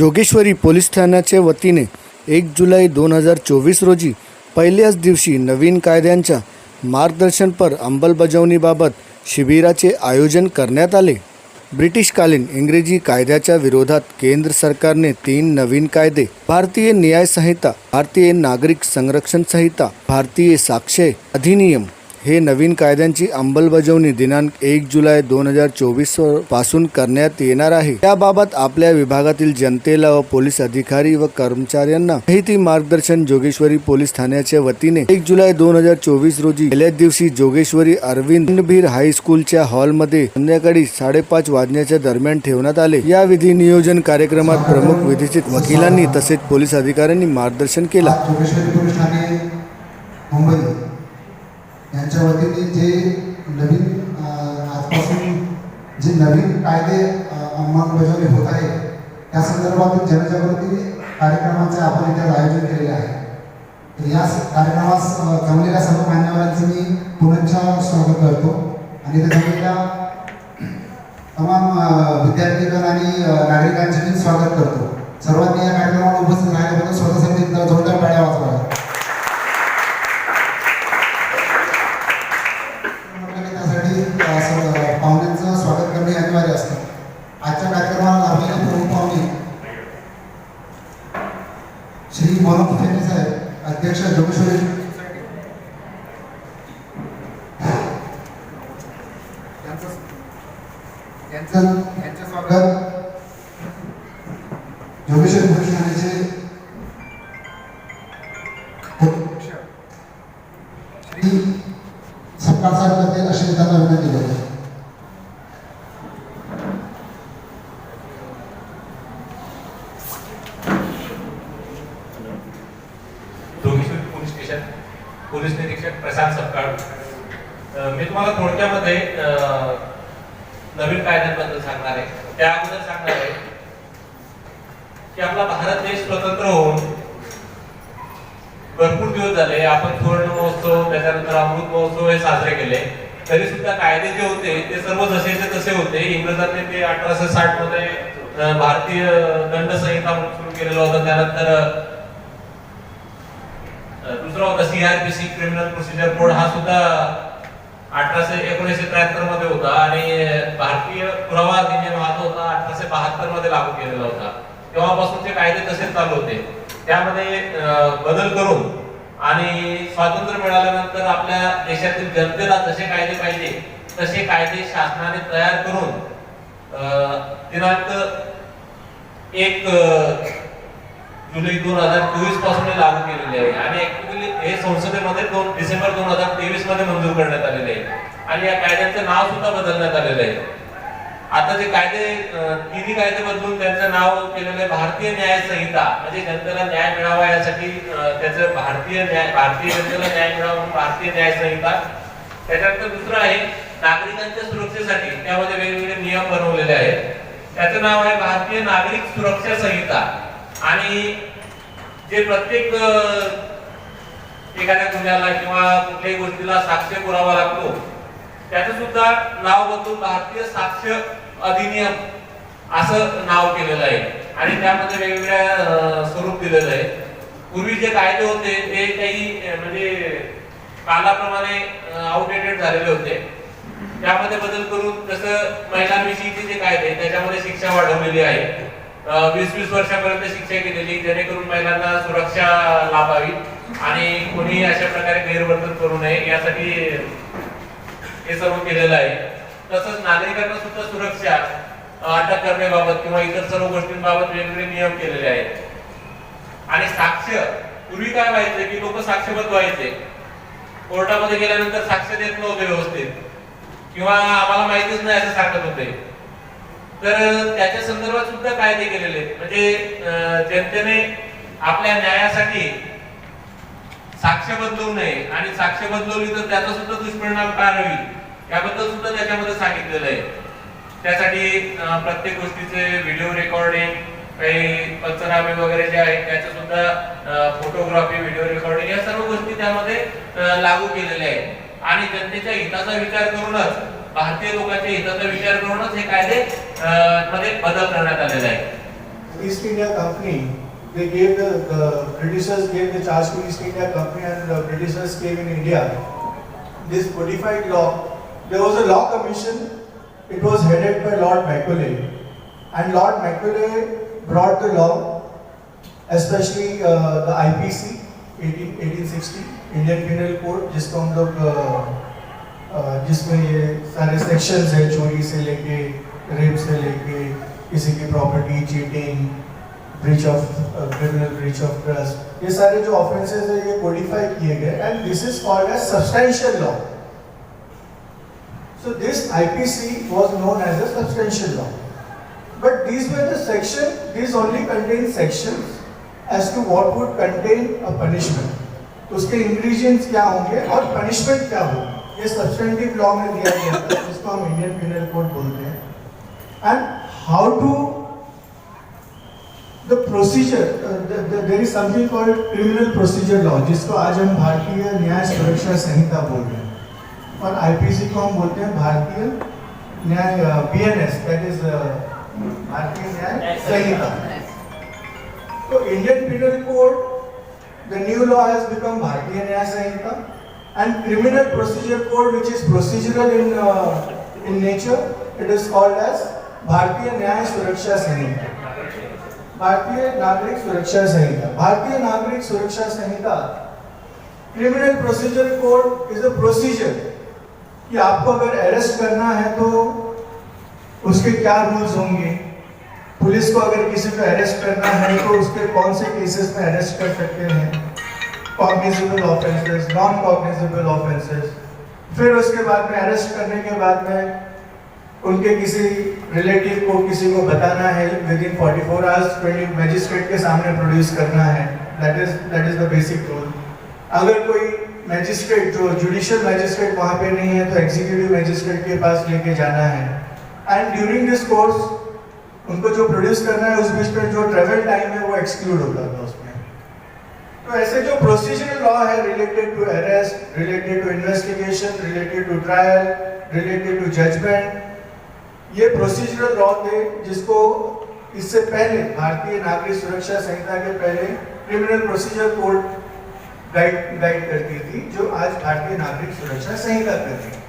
Jogeshwari police ठाण्याच्या वतीने एक जुलै दोन हजार चोवीस रोजी पहिल्याच दिवशी नवीन कायद्यांच्या मार्गदर्शनपर अंमलबजावणीबाबत शिबिराचे आयोजन करण्यात आले. ब्रिटिशकालीन इंग्रजी कायद्याच्या विरोधात केंद्र सरकारने तीन नवीन कायदे भारतीय न्याय संहिता भारतीय नागरिक संरक्षण संहिता भारतीय साक्षय अधिनियम हे नवीन कायद्यांची अंमलबजावणी दिनांक एक जुलै दोन हजार चोवीसपासून करण्यात येणार आहे. त्याबाबत आपल्या विभागातील जनतेला व पोलीस अधिकारी व कर्मचाऱ्यांना माहिती मार्गदर्शन जोगेश्वरी पोलीस ठाण्याच्या वतीने एक जुलै दोन हजार चोवीस रोजी गेल्याच दिवशी जोगेश्वरी अरविंद भीर हायस्कूलच्या हॉलमध्ये संध्याकाळी साडेपाच वाजण्याच्या दरम्यान ठेवण्यात आले. या विधी नियोजन कार्यक्रमात प्रमुख विधीचित वकिलांनी तसेच पोलीस अधिकाऱ्यांनी मार्गदर्शन केला. मुंबई. यांच्या वतीने जे नवीन आजपासून जे नवीन कायदे अंमलबजावणी होत आहे त्या संदर्भातील जनजागृती कार्यक्रमाचे आपण इथे आयोजन केलेले आहे. तर या कार्यक्रमास जमलेल्या सर्व मान्यवरांचे मी पुनश्च स्वागत करतो. आणि इथे जमलेल्या तमाम विद्यार्थीगण आणि नागरिकांचे मी स्वागत करतो. सर्वांनी या कार्यक्रमाला उपस्थित राहिल्याबद्दल स्वतःसाठी श्री मनोज साहेब. अध्यक्ष जोगेश्वरी. यांचं स्वागत. जोगेश्वरी पोलीस यांचे अध्यक्ष श्री सत्कार साहेब करतील अशी त्यांना विनंती करतो निरीक्षक पोलीस निरीक्षक प्रशांत सपकाळ. मी तुम्हाला थोडक्यामध्ये नवीन कायद्यांबद्दल सांगणार आहे. त्या अगोदर सांगणार आहे की आपला भारत देश स्वतंत्र होऊन भरपूर दिवस झाले आपण सुवर्ण महोत्सव त्याच्यानंतर अमृत महोत्सव हे साजरे केले. तरी सुद्धा कायदे जे होते ते सर्व जसेचे तसे होते. इंग्रजांनी ते अठराशे साठमध्ये भारतीय दंड संहिता म्हणून सुरू केलेला होता. त्यानंतर दुसरा होता सीआरपीसी क्रिमिनल प्रोसिजर कोड हा सुद्धा अठराशे एकोणीसशे त्र्याहत्तरमध्ये होता आणि भारतीय पुरावा अधिनियम हा होता अठराशे बहात्तरमध्ये लागू केलेला होता. तेव्हापासून ते कायदे तसेच चालू होते. त्यामध्ये बदल करून आणि स्वातंत्र्य मिळाल्यानंतर आपल्या देशातील जनतेला जसे कायदे पाहिजे तसे कायदे शासनाने तयार करून दिनांक एक जुलै दोन हजार चोवीसपासून हे लागू केलेले आहे. आणि ऍक्च्युअली हे संसदेमध्ये दोन डिसेंबर दोन हजार तेवीसमध्ये मंजूर करण्यात आलेले आहे. आणि या कायद्याचं नाव सुद्धा बदलण्यात आलेलं आहे. आता जे कायदे तिन्ही कायदे बदलून त्यांचं नाव केलेलं आहे भारतीय न्याय संहिता. म्हणजे जनतेला न्याय मिळावा यासाठी त्याचं भारतीय न्याय भारतीय जनतेला न्याय मिळावा म्हणून भारतीय न्याय संहिता. त्याच्यानंतर दुसरं आहे नागरिकांच्या सुरक्षेसाठी. त्यामध्ये वेगवेगळे नियम बनवलेले आहेत. त्याचं नाव आहे भारतीय नागरिक सुरक्षा संहिता. आणि जे प्रत्येक एखाद्या गुन्ह्याला किंवा कुठल्याही गोष्टीला साक्ष पुरावा लागतो त्याचं सुद्धा नाव बदलून भारतीय साक्ष अधिनियम असं नाव केलेलं आहे. आणि त्यामध्ये वेगवेगळ्या स्वरूप दिलेलं आहे. पूर्वी जे कायदे होते ते काही म्हणजे कालाप्रमाणे आउटडेटेड झालेले होते. त्यामध्ये बदल करून जसं महिलांविषयीचे जे कायदे त्याच्यामध्ये शिक्षा वाढवलेली आहे. वीस वीस वर्षापर्यंत शिक्षा केलेली जेणेकरून महिलांना सुरक्षा लाभावी आणि कोणी अशा प्रकारे गैरवर्तन करू नये यासाठी हे सर्व केलेलं आहे. तसंच नागरिकांना सुद्धा सुरक्षा अटक करण्याबाबत किंवा इतर सर्व गोष्टींबाबत वेगवेगळे नियम केलेले आहेत. आणि साक्ष पूर्वी काय व्हायचं की लोक साक्षबद्ध व्हायचे. कोर्टामध्ये गेल्यानंतर साक्ष देत नव्हते व्यवस्थित. किंवा आम्हाला माहितीच नाही असं सांगत होते तर त्याच्या संदर्भात सुद्धा कायदे केलेले आहेत. म्हणजे जनतेने आपल्या न्यायासाठी साक्ष बदलवू नये आणि साक्ष बदलवली तर त्याचा सुद्धा दुष्परिणाम काय होईल याबद्दल सुद्धा त्याच्यामध्ये सांगितलेलं आहे. त्यासाठी प्रत्येक गोष्टीचे व्हिडिओ रेकॉर्डिंग काही पंचनामे वगैरे जे आहेत त्याचे सुद्धा फोटोग्राफी व्हिडिओ रेकॉर्डिंग या सर्व गोष्टी त्यामध्ये लागू केलेल्या आहेत. आणि जनतेच्या हिताचा विचार करूनच भारतीय लोकांच्या हिताचा विचार करूनच हे कायदे मध्ये बदल करण्यात आलेले आहे East India Company they gave the, the Britishers gave the charge to East India Company and the Britishers came in India. This codified law, there was a law commission, it was headed by Lord Macaulay. And Lord Macaulay brought the law, especially uh, the IPC 18, 1860, Indian Penal Code, जिसको हम लोग uh, जिसमें ये सारे sections है चोरी से लेके rape से लेके किसी की property cheating breach of criminal breach of trust ये सारे जो ऑफेंसेस है ये कोडिफाई किए गए and this is called as substantial law IPC was known as a substantial law. But these were the section, these only contain sections as to what would contain a punishment. तो उसके ingredients क्या होंगे और punishment क्या होगी ये substantive law में दिया गया था, जिसको हम इंडियन पिनल कोड बोलते हैं। And how to the procedure there is something called criminal procedure law जिसको आज हम भारतीय न्याय सुरक्षा संहिता बोल रहे हैं। और आईपीसी को हम बोलते हैं भारतीय न्याय बीएनएस दैट इज़ भारतीय न्याय संहिता। तो Indian penal code the new law has become Bharatiya Nyaya Sanhita. And criminal procedure code which is procedural in in nature it is called as Bharatiya Nyaya Suraksha संहिता भारतीय नागरिक सुरक्षा संहिता Bharatiya Nagarik Suraksha Sanhita criminal procedure code is a procedure कि आपको अगर arrest करना है तो उसके क्या रूल्स होंगे? पुलिस को अगर किसी को अरेस्ट करना है तो उसके कौन से केसेस में अरेस्ट कर सकते हैं? Cognizable offences non cognizable offences फिर उसके बाद में अरेस्ट करने के बाद में उनके किसी रिलेटिव को किसी को बताना है within 44 hours twenty magistrate के सामने प्रोड्यूस करना है. That is that is the basic rule अगर कोई मैजिस्ट्रेट जो जुडिशियल मैजिस्ट्रेट वहाँ पे नहीं है तो एग्जीक्यूटिव मैजिस्ट्रेट के पास लेके जाना है. एंड ड्यूरिंग दिस कोर्स उनको जो प्रोड्यूस करना है, उस बीच में जो ट्रेवल टाइम है, वो एक्सक्लूड होता था उसमें तो ऐसे जो प्रोसीजरल लॉ है related to arrest related to investigation related to trial related to judgement ये प्रोसीजरल लॉ थे जिसको इससे पहले भारतीय नागरिक सुरक्षा संहिता के पहले criminal procedure code guide guide करती थी, जो आज भारतीय नागरिक सुरक्षा संहिता करती है